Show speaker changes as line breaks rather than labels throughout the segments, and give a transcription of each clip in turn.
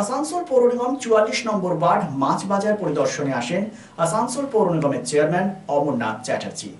আসানসোল পৌর নিগম চুয়াল্লিশ নম্বর ওয়ার্ড মাছ বাজার পরিদর্শনে আসেন আসানসোল পৌর নিগমের চেয়ারম্যান অমরনাথ চ্যাটার্জি।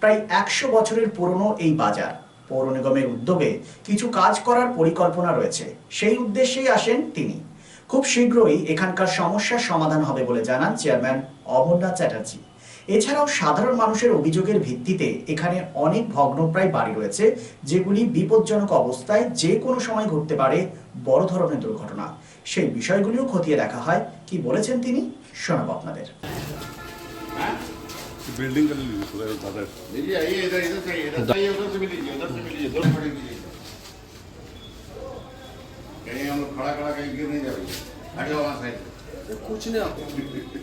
প্রায় একশো বছরের পুরনো এই বাজার, পৌর নিগমের উদ্যোগে কিছু কাজ করার পরিকল্পনা রয়েছে, সেই উদ্দেশ্যেই আসেন তিনি। খুব শীঘ্রই এখানকার সমস্যার সমাধান হবে বলে জানান চেয়ারম্যান অমরনাথ চ্যাটার্জি। এছাড়াও সাধারণ মানুষের অভিযোগের ভিত্তিতে এখানে অনেক ভগ্নপ্রায় বাড়ি রয়েছে যেগুলি বিপজ্জনক অবস্থায় যে কোনো সময় ঘটতে পারে বড় ধরনের দুর্ঘটনা সেই বিষয়গুলিও খতিয়ে দেখা হয় কি বলেছেন তিনি শোনাবো আপনাদের
बिल्डिंग कर लीजिए पूरा दादा
लीजिए आइए इधर इधर से इधर से आइए उधर से भी लीजिए उधर से भी लीजिए दोनों पड़े लीजिए कहीं हम लोग खड़ा खड़ा कहीं गिर नहीं जाएंगे हट जाओ वहाँ साइड
कुछ नहीं आपको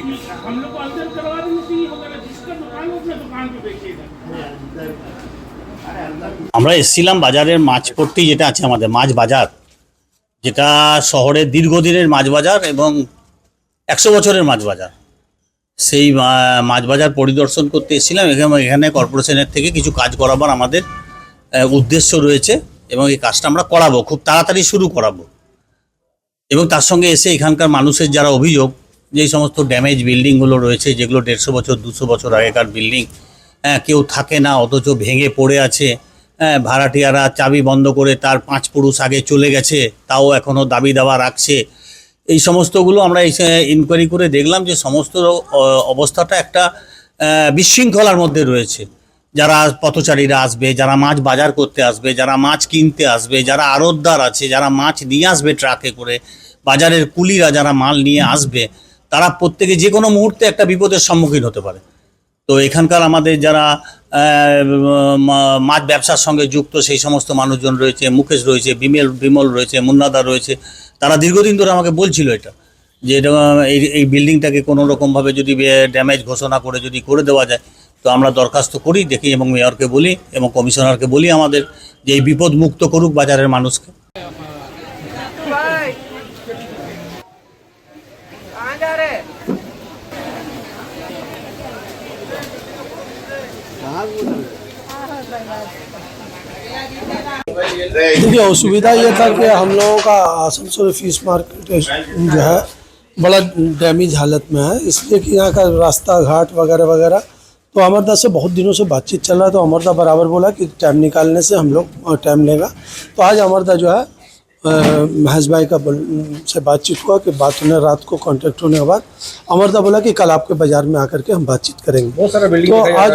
ठीक है हम लोग को अंदर करवा देंगे तो ये होगा ना जिसका दुकान हो अपने दुकान पे बेचिएगा
আমরা এসছিলাম বাজারের মাছ পট্টি যেটা আছে আমাদের মাছ বাজার যেটা শহরের দীর্ঘদিনের মাছ বাজার এবং একশো বছরের মাছ বাজার সেই মা- মাছ বাজার পরিদর্শন করতে এসেছিলাম এখানে এখানে কর্পোরেশনের থেকে কিছু কাজ করাবার আমাদের আহ, উদ্দেশ্য রয়েছে এবং এই কাজটা আমরা করাবো খুব তাড়াতাড়ি শুরু করাবো এবং তার সঙ্গে এসে এখানকার মানুষের যারা অভিযোগ যে সমস্ত ড্যামেজ বিল্ডিংগুলো রয়েছে, যেগুলো দেড়শো বছর, দুশো বছর আগেকার বিল্ডিং হ্যাঁ কেউ থাকে না, অথচ ভেঙে পড়ে আছে হ্যাঁ ভাড়াটিয়ারা চাবি বন্ধ করে তার পাঁচ পুরুষ আগে চলে গেছে, তাও এখনও দাবি দাওয়া রাখছে। এই সমস্তগুলো আমরা এই ইনকোয়ারি করে দেখলাম যে সমস্ত অবস্থাটা একটা বিশৃঙ্খলার মধ্যে রয়েছে। যারা পথচারীরা আসবে, যারা মাছ বাজার করতে আসবে, যারা মাছ কিনতে আসবে, যারা আড়তদার আছে, যারা মাছ নিয়ে আসবে ট্রাকে করে, বাজারের কুলিরা যারা মাল নিয়ে আসবে তারা প্রত্যেকে যে কোনো মুহূর্তে একটা বিপদের সম্মুখীন হতে পারে। তো এখানকার আমাদের যারা মাছ ব্যবসার সঙ্গে যুক্ত সেই সমস্ত মানুষজন রয়েছে, মুকেশ রয়েছে, বিমেল, বিমল রয়েছে, মুন্নাদা রয়েছে, তারা দীর্ঘদিন ধরে আমাকে বলছিল এটা, যে এই এই বিল্ডিংটাকে কোনো রকমভাবে যদি ড্যামেজ ঘোষণা করে যদি করে দেওয়া যায়, তো আমরা দরখাস্ত করি, দেখি এবং মেয়রকে বলি এবং কমিশনারকে বলি আমাদের যে এই বিপদ মুক্ত করুক বাজারের মানুষকে।
देखिए, असुविधा ये था कि हम लोगों का आसनसोल फ़ीस मार्केट जो है, बड़ा डैमेज हालत में है। इसलिए कि यहाँ का रास्ता घाट वगैरह वगैरह तो अमरदा से बहुत दिनों से बातचीत चल रहा है तो अमरदा बराबर बोला कि टाइम निकालने से हम लोग टाइम लेगा। तो आज अमरदा जो है महज भाई का बोल- से बातचीत हुआ कि बात होने रात को कांटेक्ट होने के बाद अमरदा बोला कि कल आपके बाज़ार में आकर के हम बातचीत करेंगे। बहुत सारा बिल्डिंग तो आज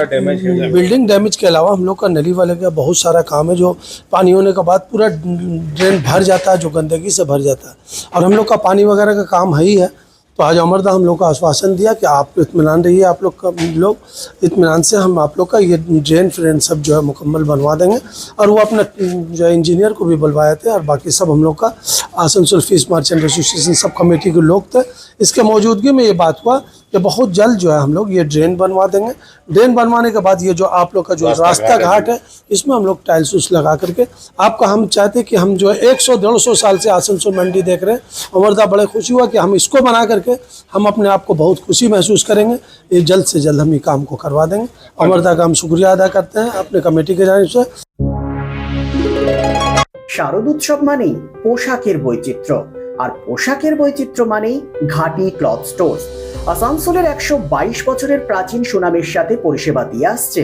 बिल्डिंग डैमेज के अलावा हम लोग का नली वाले का बहुत सारा काम है जो पानी होने के बाद पूरा ड्रेन भर जाता है जो गंदगी से भर जाता है। और हम लोग का पानी वगैरह का काम है ही है। तो आज अमरदा हम लोग को आश्वासन दिया कि आप इतमान रहिए आप लोग का लोग इतमान से हम आप लोग का ये ड्रेन फ्रेन सब जो है मुकम्मल बनवा देंगे। और वो अपना जो है इंजीनियर को भी बुलवाए थे और बाकी सब हम लोग का आसनसोल फ़ीस मर्चेंट एसोसिएशन सब कमेटी के लोग थे। इसके मौजूदगी में ये बात हुआ कि बहुत जल्द जो है हम लोग ये ड्रेन बनवा देंगे। ड्रेन बनवाने के बाद ये जो आप लोग का जो रास्ता घाट है। इसमें हम लोग टाइल्स उस लगा करके आपका हम चाहते कि हम जो है एक सौ डेढ़ सौ साल से आसनसोल मंडी देख रहे हैं। अमरदा बड़े खुशी हुआ कि हम इसको बना करके हम अपने आप को बहुत खुशी महसूस करेंगे ये जल्द से जल्द हम ये काम को करवा देंगे अमरदा का हम शुक्रिया अदा करते हैं अपने कमेटी के जाने से
শারদ উৎসব মানেই পোশাকের বৈচিত্র্য আর পোশাকের বৈচিত্র্য মানেই ঘাটি ক্লথ স্টোর আসানসোলের একশো বাইশ বছরের প্রাচীন সুনামের সাথে পরিষেবা দিয়ে আসছে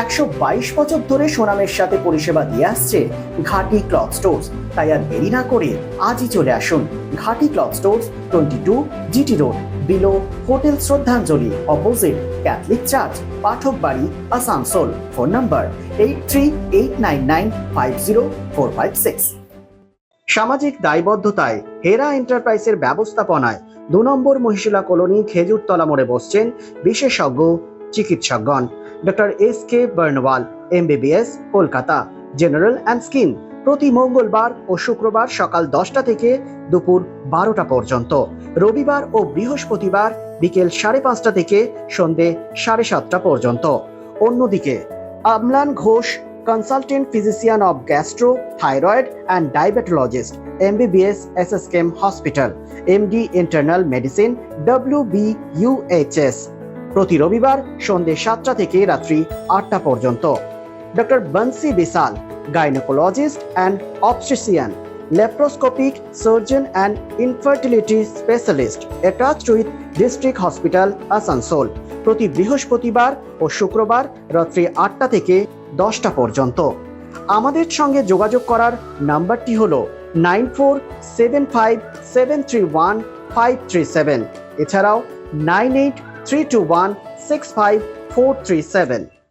একশো বাইশ বছর ধরে সোনামের সাথে পরিষেবা দিয়ে আসছে ঘাটি ক্লথ স্টোর্স। তাই আর দেরি না করে আজই চলে আসুন Ghati cloth stores, twenty two GT road, below, hotel Shraddhanjali, opposite Catholic church Pathak বাড়ি Asansol. Phone number eight three eight nine nine five zero four five six. সামাজিক দায়বদ্ধতায় হেরা এন্টারপ্রাইজের ব্যবস্থাপনায় দু নম্বর মহিশিলা কলোনি খেজুরতলা মোড়ে বসছেন বিশেষজ্ঞ, চিকিৎসকগণ। Doctor S K Barnwal MBBS Kolkata general and skin প্রতি মঙ্গলবার ও শুক্রবার সকাল দশটা থেকে দুপুর বারোটা পর্যন্ত। রবিবার ও বৃহস্পতিবার বিকেল সাড়ে পাঁচটা থেকে সন্ধে সাড়ে সাতটা পর্যন্ত। অন্যদিকে, Amlan Ghosh consultant physician of gastro thyroid and diabetologist MBBS SSKM hospital MD internal medicine W B UHS প্রতি রবিবার সন্ধ্যে সাতটা থেকে রাত্রি আটটা পর্যন্ত। Doctor Bansi Bishal gynaecologist and obstetrician laparoscopic surgeon and infertility specialist attached with district hospital Asansol প্রতি বৃহস্পতিবার ও শুক্রবার রাত্রি আটটা থেকে দশটা পর্যন্ত। আমাদের সঙ্গে যোগাযোগ করার নাম্বারটি হলো nine four seven five seven three one five three seven. এছাড়াও নাইন এইট 321 65437.